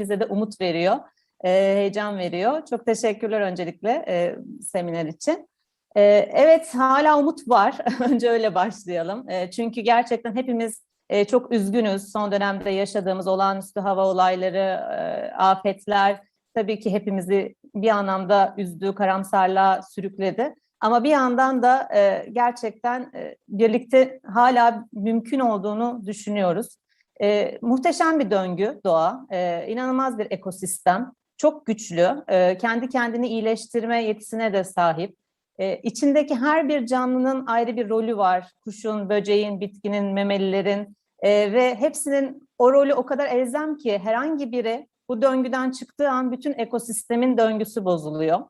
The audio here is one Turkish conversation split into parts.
bize de umut veriyor, e, heyecan veriyor. Çok teşekkürler öncelikle e, seminer için. E, evet, hala umut var. Önce öyle başlayalım. E, çünkü gerçekten hepimiz e, çok üzgünüz. Son dönemde yaşadığımız olağanüstü hava olayları, e, afetler tabii ki hepimizi bir anlamda üzdü, karamsarlığa sürükledi. Ama bir yandan da e, gerçekten e, birlikte hala mümkün olduğunu düşünüyoruz. E, muhteşem bir döngü doğa, e, inanılmaz bir ekosistem, çok güçlü, e, kendi kendini iyileştirme yetisine de sahip. E, içindeki her bir canlının ayrı bir rolü var. Kuşun, böceğin, bitkinin, memelilerin e, ve hepsinin o rolü o kadar elzem ki herhangi biri bu döngüden çıktığı an bütün ekosistemin döngüsü bozuluyor.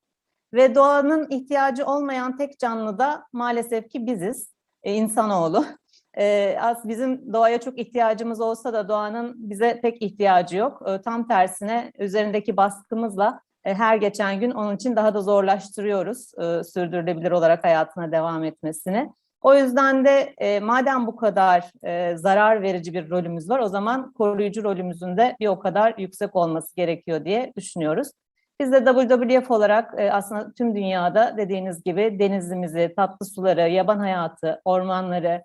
Ve doğanın ihtiyacı olmayan tek canlı da maalesef ki biziz, e, insanoğlu. E, az bizim doğaya çok ihtiyacımız olsa da doğanın bize pek ihtiyacı yok. E, tam tersine üzerindeki baskımızla e, her geçen gün onun için daha da zorlaştırıyoruz e, sürdürülebilir olarak hayatına devam etmesini. O yüzden de e, madem bu kadar e, zarar verici bir rolümüz var o zaman koruyucu rolümüzün de bir o kadar yüksek olması gerekiyor diye düşünüyoruz. Biz de WWF olarak e, aslında tüm dünyada dediğiniz gibi denizimizi, tatlı suları, yaban hayatı, ormanları,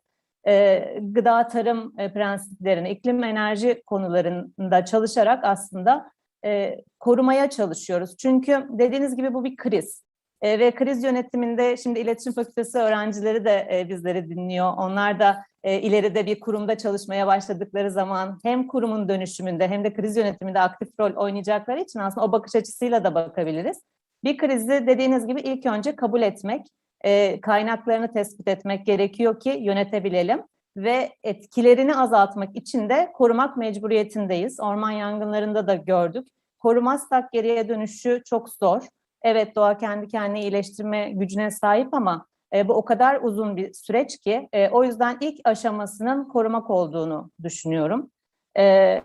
e, gıda tarım e, prensiplerini, iklim enerji konularında çalışarak aslında e, korumaya çalışıyoruz. Çünkü dediğiniz gibi bu bir kriz. E, ve kriz yönetiminde şimdi iletişim fakültesi öğrencileri de bizleri dinliyor. Onlar da ileride bir kurumda çalışmaya başladıkları zaman hem kurumun dönüşümünde hem de kriz yönetiminde aktif rol oynayacakları için aslında o bakış açısıyla da bakabiliriz. Bir krizi dediğiniz gibi ilk önce kabul etmek, e, kaynaklarını tespit etmek gerekiyor ki yönetebilelim ve etkilerini azaltmak için de korumak mecburiyetindeyiz. Orman yangınlarında da gördük. Korumazsak geriye dönüşü çok zor. Evet doğa kendi kendini iyileştirme gücüne sahip ama e, bu o kadar uzun bir süreç ki e, o yüzden ilk aşamasının korumak olduğunu düşünüyorum. E,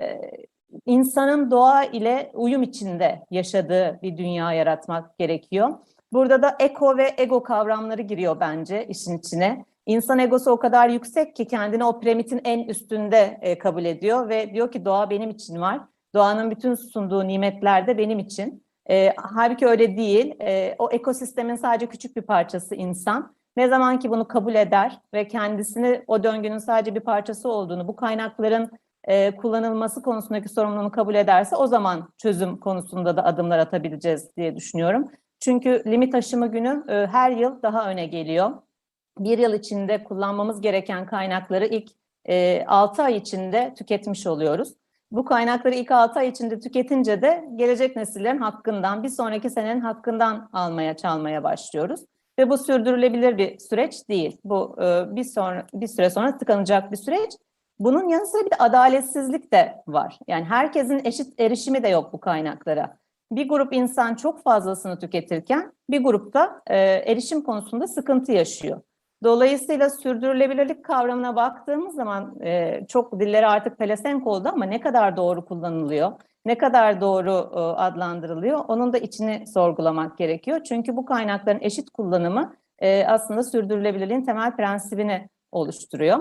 insanın doğa ile uyum içinde yaşadığı bir dünya yaratmak gerekiyor. Burada da eko ve ego kavramları giriyor bence işin içine. İnsan egosu o kadar yüksek ki kendini o piramidin en üstünde e, kabul ediyor ve diyor ki doğa benim için var. Doğanın bütün sunduğu nimetler de benim için. E, halbuki öyle değil. E, o ekosistemin sadece küçük bir parçası insan. Ne zaman ki bunu kabul eder ve kendisini o döngünün sadece bir parçası olduğunu, bu kaynakların e, kullanılması konusundaki sorumluluğunu kabul ederse o zaman çözüm konusunda da adımlar atabileceğiz diye düşünüyorum. Çünkü limit aşımı günü e, her yıl daha öne geliyor. Bir yıl içinde kullanmamız gereken kaynakları ilk e, 6 ay içinde tüketmiş oluyoruz. Bu kaynakları ilk 6 ay içinde tüketince de gelecek nesillerin hakkından, bir sonraki senenin hakkından almaya, çalmaya başlıyoruz. Ve bu sürdürülebilir bir süreç değil. Bu e, bir sonra bir süre sonra tıkanacak bir süreç. Bunun yanı sıra bir de adaletsizlik de var. Yani herkesin eşit erişimi de yok bu kaynaklara. Bir grup insan çok fazlasını tüketirken bir grupta e, erişim konusunda sıkıntı yaşıyor. Dolayısıyla sürdürülebilirlik kavramına baktığımız zaman e, çok dilleri artık pelesenk oldu ama ne kadar doğru kullanılıyor, ne kadar doğru e, adlandırılıyor onun da içini sorgulamak gerekiyor. Çünkü bu kaynakların eşit kullanımı e, aslında sürdürülebilirliğin temel prensibini oluşturuyor.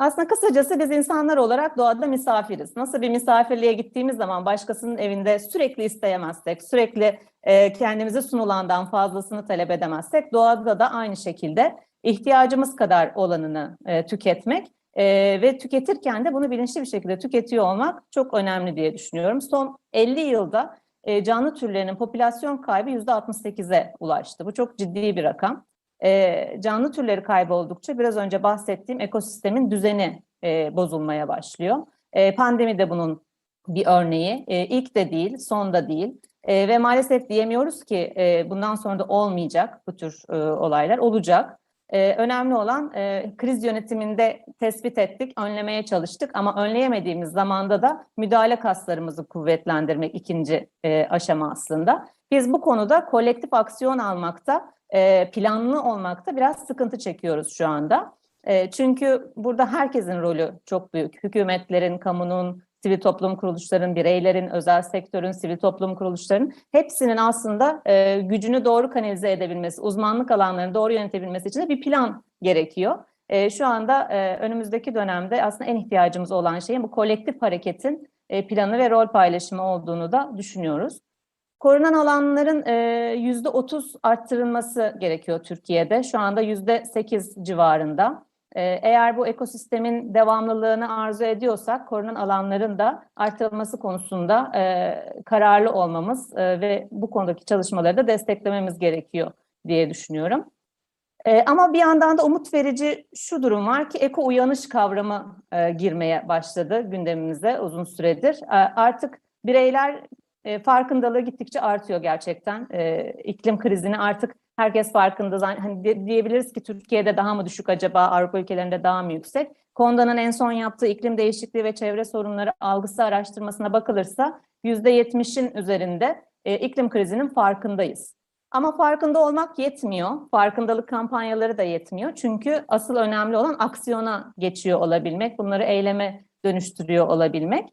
Aslında kısacası biz insanlar olarak doğada misafiriz. Nasıl bir misafirliğe gittiğimiz zaman başkasının evinde sürekli isteyemezsek, sürekli e, kendimize sunulandan fazlasını talep edemezsek doğada da aynı şekilde ihtiyacımız kadar olanını e, tüketmek e, ve tüketirken de bunu bilinçli bir şekilde tüketiyor olmak çok önemli diye düşünüyorum. Son 50 yılda e, canlı türlerinin popülasyon kaybı %68'e ulaştı. Bu çok ciddi bir rakam. E, canlı türleri kayboldukça biraz önce bahsettiğim ekosistemin düzeni e, bozulmaya başlıyor. E, pandemi de bunun bir örneği. E, ilk de değil, son da değil. E, ve maalesef diyemiyoruz ki e, bundan sonra da olmayacak bu tür e, olaylar. Olacak. Ee, önemli olan e, kriz yönetiminde tespit ettik, önlemeye çalıştık ama önleyemediğimiz zamanda da müdahale kaslarımızı kuvvetlendirmek ikinci e, aşama aslında. Biz bu konuda kolektif aksiyon almakta, e, planlı olmakta biraz sıkıntı çekiyoruz şu anda. E, çünkü burada herkesin rolü çok büyük. Hükümetlerin, kamunun, sivil toplum kuruluşlarının, bireylerin, özel sektörün, sivil toplum kuruluşlarının hepsinin aslında e, gücünü doğru kanalize edebilmesi, uzmanlık alanlarını doğru yönetebilmesi için de bir plan gerekiyor. E, şu anda e, önümüzdeki dönemde aslında en ihtiyacımız olan şeyin bu kolektif hareketin e, planı ve rol paylaşımı olduğunu da düşünüyoruz. Korunan alanların e, yüzde otuz arttırılması gerekiyor Türkiye'de. Şu anda yüzde sekiz civarında. E, eğer bu ekosistemin devamlılığını arzu ediyorsak korunan alanların da artırılması konusunda e, kararlı olmamız ve bu konudaki çalışmaları da desteklememiz gerekiyor diye düşünüyorum. E, ama bir yandan da umut verici şu durum var ki eko uyanış kavramı e, girmeye başladı gündemimize uzun süredir. E, artık bireyler e, farkındalığı gittikçe artıyor gerçekten. E, iklim krizini artık herkes farkında. Hani diyebiliriz ki Türkiye'de daha mı düşük acaba, Avrupa ülkelerinde daha mı yüksek? Konda'nın en son yaptığı iklim değişikliği ve çevre sorunları algısı araştırmasına bakılırsa %70'in üzerinde e, iklim krizinin farkındayız. Ama farkında olmak yetmiyor. Farkındalık kampanyaları da yetmiyor. Çünkü asıl önemli olan aksiyona geçiyor olabilmek, bunları eyleme dönüştürüyor olabilmek.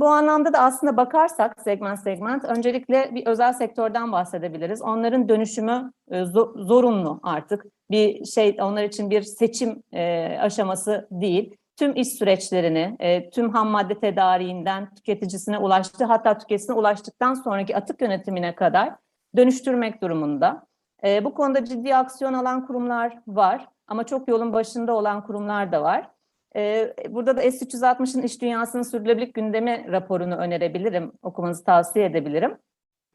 Bu anlamda da aslında bakarsak segment segment öncelikle bir özel sektörden bahsedebiliriz. Onların dönüşümü e, zorunlu artık. Bir şey onlar için bir seçim e, aşaması değil. Tüm iş süreçlerini, e, tüm ham madde tedariğinden tüketicisine ulaştı, hatta tüketicisine ulaştıktan sonraki atık yönetimine kadar dönüştürmek durumunda. Bu konuda ciddi aksiyon alan kurumlar var ama çok yolun başında olan kurumlar da var. Ee, burada da S360'ın iş dünyasının sürdürülebilirlik gündemi raporunu önerebilirim, okumanızı tavsiye edebilirim.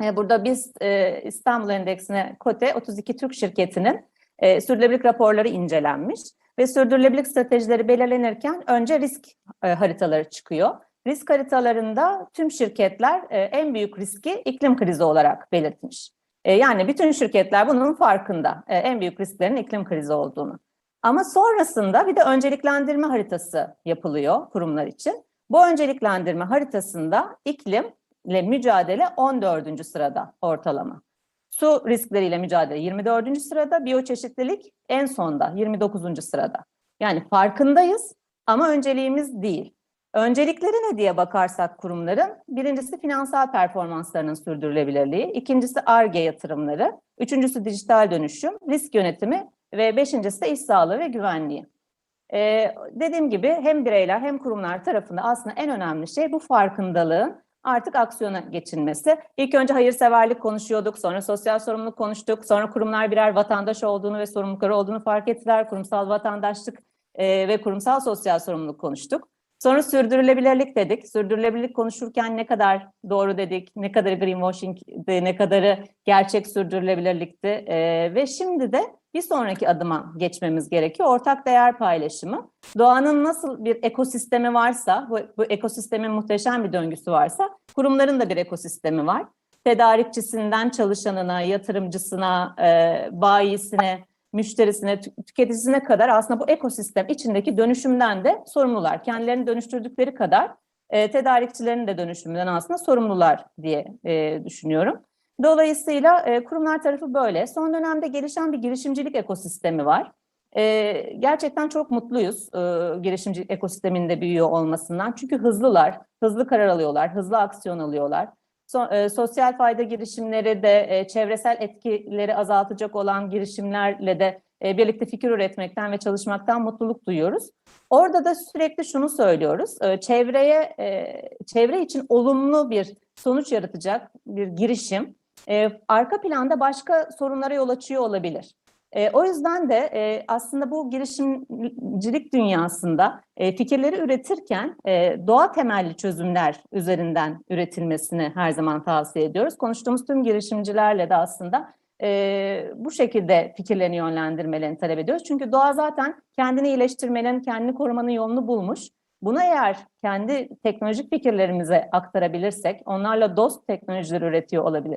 Ee, burada biz e, İstanbul Endeksine kote 32 Türk şirketinin e, sürdürülebilirlik raporları incelenmiş ve sürdürülebilirlik stratejileri belirlenirken önce risk e, haritaları çıkıyor. Risk haritalarında tüm şirketler en büyük riski iklim krizi olarak belirtmiş. Yani bütün şirketler bunun farkında, en büyük risklerin iklim krizi olduğunu. Ama sonrasında bir de önceliklendirme haritası yapılıyor kurumlar için. Bu önceliklendirme haritasında iklimle mücadele 14. sırada ortalama. Su riskleriyle mücadele 24. sırada, biyoçeşitlilik en sonda 29. sırada. Yani farkındayız ama önceliğimiz değil. Öncelikleri ne diye bakarsak kurumların, birincisi finansal performanslarının sürdürülebilirliği, ikincisi ARGE yatırımları, üçüncüsü dijital dönüşüm, risk yönetimi ve beşincisi de iş sağlığı ve güvenliği. Ee, dediğim gibi hem bireyler hem kurumlar tarafında aslında en önemli şey bu farkındalığın artık aksiyona geçilmesi. İlk önce hayırseverlik konuşuyorduk, sonra sosyal sorumluluk konuştuk, sonra kurumlar birer vatandaş olduğunu ve sorumlulukları olduğunu fark ettiler. Kurumsal vatandaşlık e, ve kurumsal sosyal sorumluluk konuştuk. Sonra sürdürülebilirlik dedik. Sürdürülebilirlik konuşurken ne kadar doğru dedik, ne kadar greenwashing, ne kadarı gerçek sürdürülebilirlikti. E, ve şimdi de bir sonraki adıma geçmemiz gerekiyor. Ortak değer paylaşımı. Doğanın nasıl bir ekosistemi varsa, bu, bu ekosistemin muhteşem bir döngüsü varsa, kurumların da bir ekosistemi var. Tedarikçisinden çalışanına, yatırımcısına, e, bayisine, müşterisine, tüketicisine kadar aslında bu ekosistem içindeki dönüşümden de sorumlular. Kendilerini dönüştürdükleri kadar e, tedarikçilerin de dönüşümünden aslında sorumlular diye e, düşünüyorum. Dolayısıyla e, kurumlar tarafı böyle. Son dönemde gelişen bir girişimcilik ekosistemi var. E, gerçekten çok mutluyuz e, girişimcilik ekosisteminde büyüyor olmasından. Çünkü hızlılar, hızlı karar alıyorlar, hızlı aksiyon alıyorlar. So, e, sosyal fayda girişimleri de e, çevresel etkileri azaltacak olan girişimlerle de e, birlikte fikir üretmekten ve çalışmaktan mutluluk duyuyoruz. Orada da sürekli şunu söylüyoruz. E, çevreye e, çevre için olumlu bir sonuç yaratacak bir girişim e, arka planda başka sorunlara yol açıyor olabilir. E, o yüzden de e, aslında bu girişimcilik dünyasında e, fikirleri üretirken e, doğa temelli çözümler üzerinden üretilmesini her zaman tavsiye ediyoruz. Konuştuğumuz tüm girişimcilerle de aslında e, bu şekilde fikirlerini yönlendirmelerini talep ediyoruz. Çünkü doğa zaten kendini iyileştirmenin, kendini korumanın yolunu bulmuş. Buna eğer kendi teknolojik fikirlerimize aktarabilirsek, onlarla dost teknolojiler üretiyor olabilir